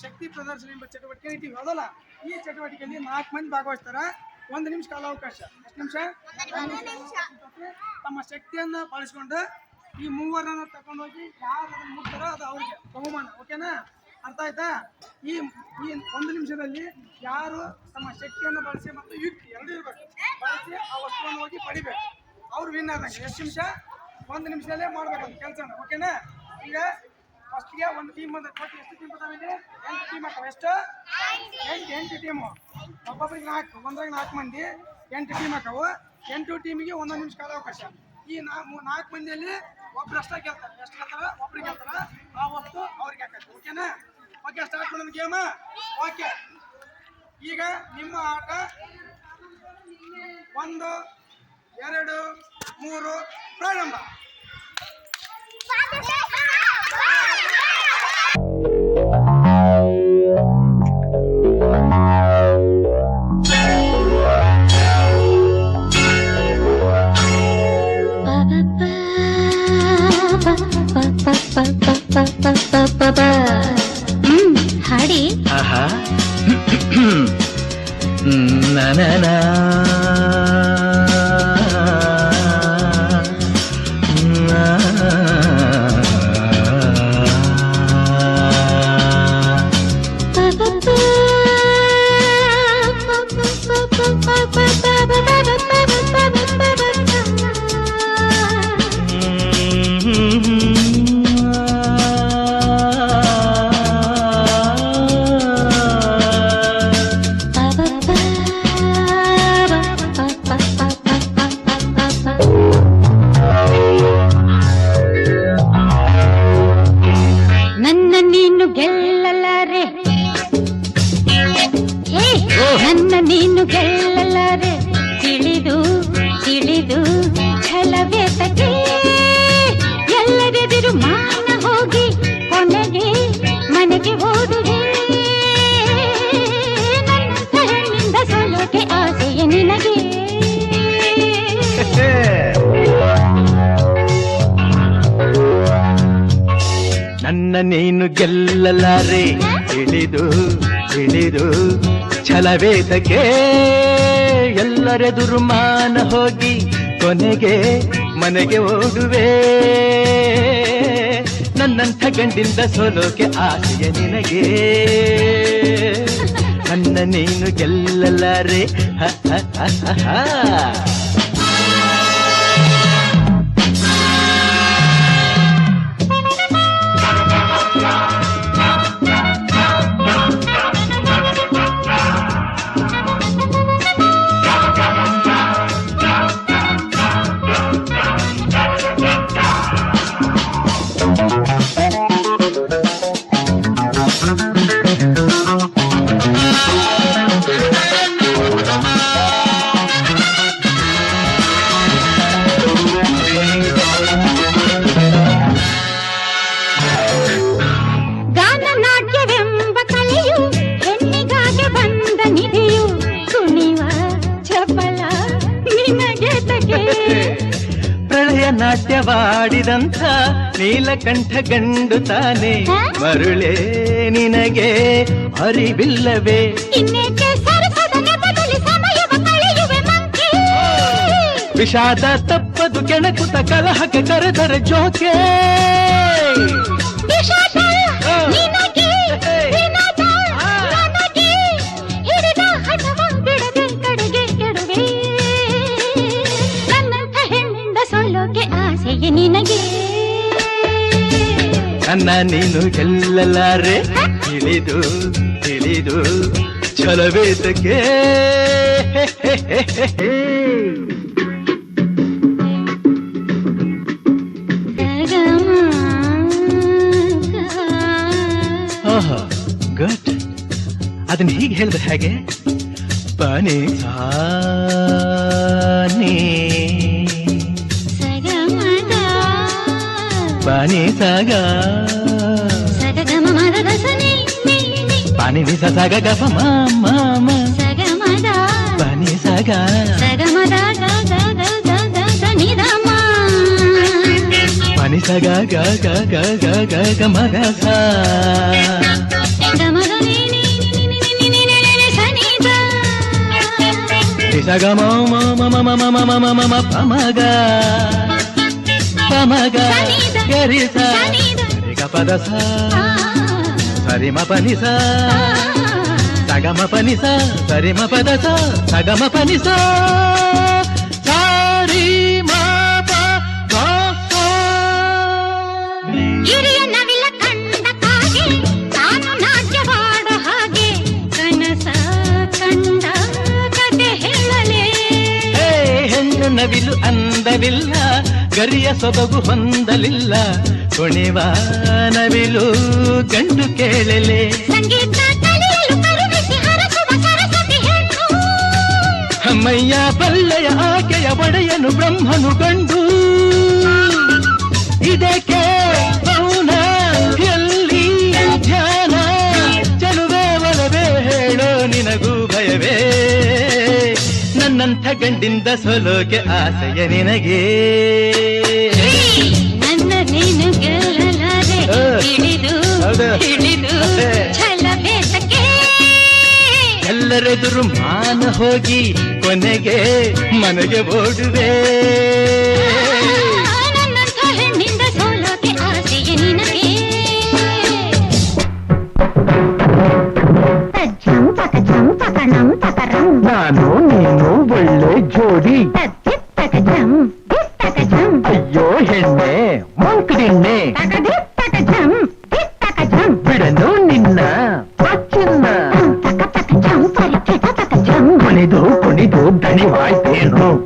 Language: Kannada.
ಶಕ್ತಿ ಪ್ರದರ್ಶನ ಎಂಬ ಚಟುವಟಿಕೆ ಇಟ್ಟಿವಿ ಹೋದಲ್ಲ? ಈ ಚಟುವಟಿಕೆಯಲ್ಲಿ ನಾಲ್ಕು ಮಂದಿ ಭಾಗವಹಿಸ್ತಾರ. ಒಂದು ನಿಮಿಷ ಕಾಲಾವಕಾಶ. ಎಷ್ಟು ನಿಮಿಷ? ತಮ್ಮ ಶಕ್ತಿಯನ್ನ ಬಳಸ್ಕೊಂಡು ಈ ಮೂವರನ್ನ ತಗೊಂಡೋಗಿ ಯಾರು ಅದನ್ನ ಮುಟ್ತಾರೋ ಅದು ಅವ್ರಿಗೆ ಬಹುಮಾನ. ಓಕೆನಾ? ಅರ್ಥ ಆಯ್ತಾ? ಈ ಈ ಒಂದು ನಿಮಿಷದಲ್ಲಿ ಯಾರು ತಮ್ಮ ಶಕ್ತಿಯನ್ನು ಬಳಸಿ ಮತ್ತು ಯುಕ್ತಿ ಎರಡು ಇರಬೇಕು. ಬಳಸಿ ಆ ವಸ್ತುವನ್ನು ಹೋಗಿ ಪಡಿಬೇಕು. ಅವ್ರು ವಿನ್ ಆದಂಗೆ. ಎಷ್ಟು ನಿಮಿಷ? ಒಂದು ನಿಮಿಷದಲ್ಲೇ ಮಾಡ್ಬೇಕು ಕೆಲಸನ. ಓಕೆನಾ? ಈಗ ಫಸ್ಟ್ಗೆ ಒಂದು ಟೀಮ್ ಬಂದ ಕೊಟ್ಟು ಎಷ್ಟು ಟೀಮ್ ಬರ್ತಾವೆ ಎಂಟು ಟೀಮ್ ಆಗ್ತಾವೆ ಎಷ್ಟು? ಎಂಟು ಎಂಟು ಟೀಮು ಒಬ್ಬೊಬ್ಬರಿಗೆ ನಾಲ್ಕು, ಒಂದ್ರಾಗ ನಾಲ್ಕು ಮಂದಿ, ಎಂಟು ಟೀಮ್ ಹಾಕವು. ಎಂಟು ಟೀಮಿಗೆ ಒಂದೊಂದು ನಿಮಿಷ ಕಾಲಾವಕಾಶ ಈ ನಾಲ್ಕು ನಾಲ್ಕು ಮಂದಿಯಲ್ಲಿ ಒಬ್ರು ಅಷ್ಟೇ ಗೆಲ್ತಾರೆ. ಎಷ್ಟು ಗೆಲ್ತಾರ? ಒಬ್ರಿಗೆ ಗೆಲ್ತಾರ. ಆ ವಸ್ತು ಅವ್ರಿಗೆ ಹಾಕತ್ತೆ. ಓಕೆನಾ ಓಕೆ ಸ್ಟಾರ್ಟ್ ಮಾಡೋದು ಗೇಮ ಓಕೆ ಈಗ ನಿಮ್ಮ ಆಟ ಒಂದು, ಎರಡು, ಮೂರು, ಪ್ರಾರಂಭ. ಹ್ಮ್ ಹಾಡಿ. ಆಹಾ. ನನ ನನ್ನ ನೀನು ಗೆಲ್ಲಲಾರೆ ತಿಳಿದು ತಿಳಿದು ಛಲವೆತಗೆ ಎಲ್ಲರೆದಿರು ಮಾನ ಹೋಗಿ, ಕೊನೆಗೆ ಮನೆಗೆ ಓದುವೆ ಸೋಲೋಕೆ ಆಸೆಯ ನಿನಗೆ. ನನ್ನ ನೀನು ಗೆಲ್ಲಲಾರೆ, ತಿಳಿದು ತಿಳಿದು ಛಲವೇತಕ್ಕೆ ಎಲ್ಲರೆದುರು ದುರ್ಮಾನ ಹೋಗಿ ಕೊನೆಗೆ ಮನೆಗೆ ಓಡುವೆ ನನ್ನಂಥ ಗಂಡಿಂದ ಸೋಲೋಕೆ ಆಸೆಯ ನಿನಗೆ. ನನ್ನ ನೀನು ಗೆಲ್ಲಲಾರೆ. ಹ, ಹ, ಹ, ಪ್ರಳಯ ನಾಟ್ಯವಾಡಿದಂಥ ನೀಲಕಂಠ ಗಂಡು ತಾನೆ. ಮರುಳೇ ನಿನಗೆ ಅರಿವಿಲ್ಲವೇ. ವಿಷಾದ ತಪ್ಪದು ಕೆಣಕುತ ಕಲಹಕ್ಕೆ ಕರೆದರೆ ಜೋಕೆ. ನನ್ನ ನೀನು ಗೆಲ್ಲಲಾರೆ. ತಿಳಿದು ತಿಳಿದು ಛಲವೇತಕ್ಕೆ ಗುಡ್ ಅದನ್ನ ಹೀಗೆ ಹೇಳಿದ್ರೆ ಹೇಗೆ. ಪಾನಿ. బానే సాగా పని విస సగ గప పని సగా పని సగా గా గా గా గా గా గ మగసా సగ మా మా మా మా మా మా మా మా మా మా మా మ ಗ ಮಗ ಸಾ ಗಮದ నిసగ మమ మమ మమ మమ మమ మమ పమగ పమగ గరిస రిగ పద స సరిమ పని స సగమ పని స సరిమ పద స సగమ పని స సారి మ ప ಗ ಸಾ. ಹಿರಿಯ ನವಿಲ ಕಂಡ ಕಾಗೆ ತಾನು ನಾಟ್ಯವಾಡೋ ಹಾಗೆ ಕನಸ ಕಂಡ ಕತೆ ಹೇಳಲೇ ಹೇ ಹೆಣ್ಣು ನವಿಲು ಅಂದವಿಲ್ಲ ಗರಿಯ ಸೊಬಗು ಹೊಂದಲಿಲ್ಲ. ಕೊಣೆವಾನವಿಲು ನವಿಲು ಗಂಡು ಕೇಳಲೆ. ಅಮ್ಮಯ್ಯ ಬಲ್ಲೆಯ ಆಕೆಯ ಒಡೆಯನು ಬ್ರಹ್ಮನು ಕಂಡು. ಇದಕ್ಕೆ ಮೌನ ಎಲ್ಲಿ ಧ್ಯಾನ? ಚಲುವೆ ಒಲವೇ ಹೇಳೋ ನಿನಗೂ. ನನ್ನಂಥ ಗಂಡಿಂದ ಸೋಲೋಕೆ ಆಸೆಯ ನಿನಗೆ. ನನ್ನ ನೀನು ಗೆಲ್ಲಲಾರೆ. ಹಿಡಿದು. ಹಿಡಿದು ಎಲ್ಲರೆದುರು ಮಾನ ಹೋಗಿ ಕೊನೆಗೆ ಮನೆಗೆ ಓಡುವೆ. ಹೆಣ್ಣಿಂದ ಸೋಲೋಕೆ ಆಸೆಯ ನಿನಗೆ. எப்போதும் தைரியமாய் பேசும்